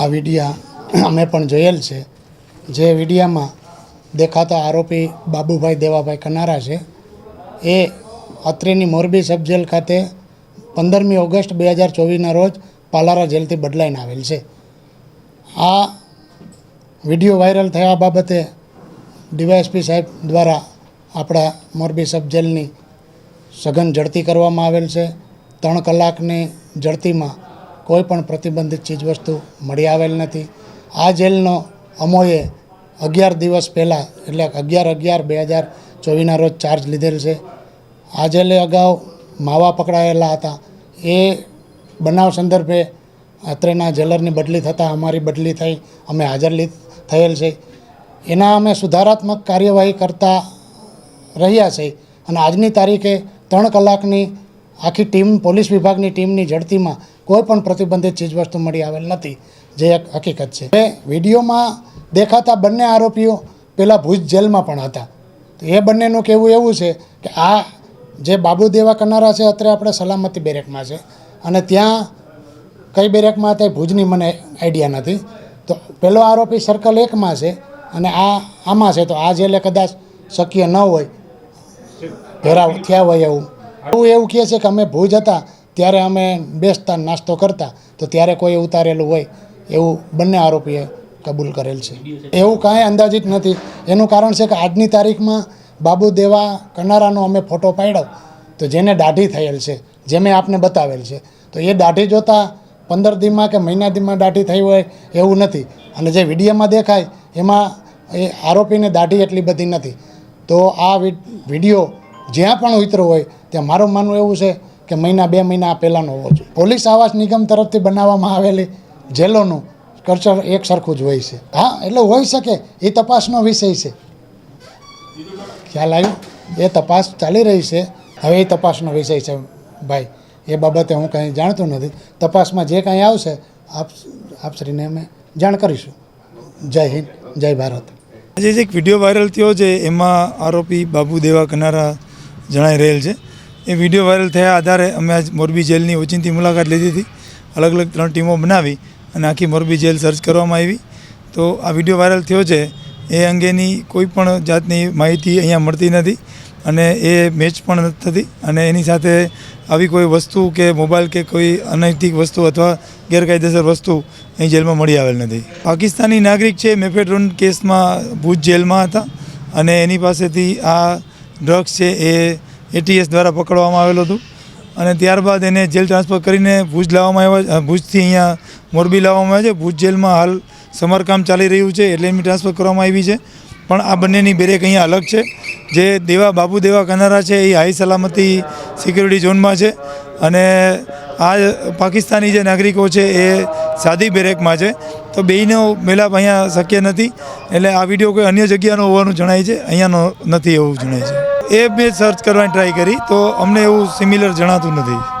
આ વિડીયા અમે પણ જોયેલ છે. જે વિડીયામાં દેખાતા આરોપી બાબુભાઈ દેવાભાઈ કનારા છે. એ અત્રેની મોરબી સબ જેલ ખાતે પંદરમી ઓગસ્ટ બે હજાર ચોવીસના રોજ પાલારા જેલથી બદલાઈને આવેલ છે. આ વીડિયો વાયરલ થયા બાબતે ડીવાયએસપી સાહેબ દ્વારા આપણા મોરબી સબ જેલની સઘન ઝડતી કરવામાં આવેલ છે. ત્રણ કલાકની ઝડતીમાં કોઈ પણ પ્રતિબંધિત ચીજવસ્તુ મળી આવેલ નથી. આ જેલનો અમોએ અગિયાર દિવસ પહેલાં, એટલે અગિયાર અગિયાર બે હજાર ચોવીસના રોજ ચાર્જ લીધેલ છે. આ જેલે અગાઉ માવા પકડાયેલા હતા. એ બનાવ સંદર્ભે અત્રેના જેલરની બદલી થતાં અમારી બદલી થઈ, અમે હાજર થયેલ છે. એના અમે સુધારાત્મક કાર્યવાહી કરતા રહ્યા છે અને આજની તારીખે ત્રણ કલાકની આખી ટીમ, પોલીસ વિભાગની ટીમની ઝડતીમાં કોઈ પણ પ્રતિબંધિત ચીજવસ્તુ મળી આવેલ નથી જે એક હકીકત છે. એ વિડીયોમાં દેખાતા બંને આરોપીઓ પેલા ભુજ જેલમાં પણ હતા. તો એ બંનેનું કહેવું એવું છે કે આ જે બાબુ દેવા કરનારા છે અત્યારે આપણે સલામતી બેરેકમાં છે. અને ત્યાં કઈ બેરેકમાં હતા ભુજની મને આઈડિયા નથી. તો પહેલો આરોપી સર્કલ એકમાં છે અને આ આમાં છે. તો આ જેલે કદાચ શક્ય ન હોય ભેરાવ થયા હોય એવું. એવું એવું કહે છે કે અમે ભુજ હતા ત્યારે અમે બેસતા નાસ્તો કરતા, તો ત્યારે કોઈ ઉતારેલું હોય એવું બંને આરોપીએ કબૂલ કરેલ છે. એવું કાંઈ અંદાજિત નથી. એનું કારણ છે કે આજની તારીખમાં બાબુ દેવા કનારાનો અમે ફોટો પાડ્યો, તો જેને દાઢી થયેલ છે, જે મેં આપને બતાવેલ છે. તો એ દાઢી જોતાં પંદર દીમાં કે મહિના દીમાં દાઢી થઈ હોય એવું નથી. અને જે વિડીયોમાં દેખાય, એમાં એ આરોપીને દાઢી એટલી બધી નથી. તો આ વીડિયો જ્યાં પણ ઉતરો હોય, ત્યાં મારું માનવું એવું છે કે મહિના, બે મહિના પહેલાંનો હોવો જોઈએ. પોલીસ આવાસ નિગમ તરફથી બનાવવામાં આવેલી જેલોનું કલ્ચર એક સરખું જ હોય છે. હા, એટલે હોઈ શકે. એ તપાસનો વિષય છે. ખ્યાલ આવ્યો? એ તપાસ ચાલી રહી છે. હવે એ તપાસનો વિષય છે, ભાઈ. એ બાબતે હું કંઈ જાણતો નથી. તપાસમાં જે કાંઈ આવશે, આપ આપશ્રીને અમે જાણ કરીશું. જય હિન્દ, જય ભારત. આજે જે એક વીડિયો વાયરલ થયો છે. એમાં આરોપી બાબુ દેવા કનારા જણાઈ રહેલ છે. એ વીડિયો વાયરલ થયા આધારે અમે આજ મોરબી જેલની ઓચિંતી મુલાકાત લીધી હતી. અલગ અલગ ત્રણ ટીમો બનાવી અને આખી મોરબી જેલ સર્ચ કરવામાં આવી. તો આ વીડિયો વાયરલ થયો છે. એ અંગેની કોઈ પણ જાતની માહિતી અહીંયા મળતી નથી અને એ મેચ પણ નથી થતી અને એની સાથે આવી કોઈ વસ્તુ કે મોબાઈલ કે કોઈ અનૈતિક વસ્તુ અથવા ગેરકાયદેસર વસ્તુ અહીં જેલમાં મળી આવેલ નથી. પાકિસ્તાની નાગરિક છે, મેફેડ્રોન કેસમાં ભુજ જેલમાં હતા અને એની પાસેથી આ ડ્રગ્સ છે એ એટીએસ દ્વારા પકડવામાં આવેલું હતું. અને ત્યારબાદ એને જેલ ટ્રાન્સફર કરીને ભુજ લાવવામાં આવ્યા ભુજથી અહીંયા મોરબી લાવવામાં આવ્યા છે. ભુજ જેલમાં હાલ સમારકામ ચાલી રહ્યું છે એટલે એમની ટ્રાન્સફર કરવામાં આવી છે. પણ આ બંનેની બેરેક અહીંયા અલગ છે. જે દેવા, બાબુ દેવા કનારા છે એ હાઈ સલામતી સિક્યુરિટી ઝોનમાં છે. અને આ પાકિસ્તાની જે નાગરિકો છે એ સાદી બેરેકમાં છે. તો બેયનો મેલાપ અહીંયા શક્ય નથી. એટલે આ વીડિયો કોઈ અન્ય જગ્યાનો હોવાનું જણાય છે. અહીંયાનો નથી એવું જણાય છે. એ મેં સર્ચ કરવાની ટ્રાય કરી તો અમને એવું સિમિલર જણાતું નથી.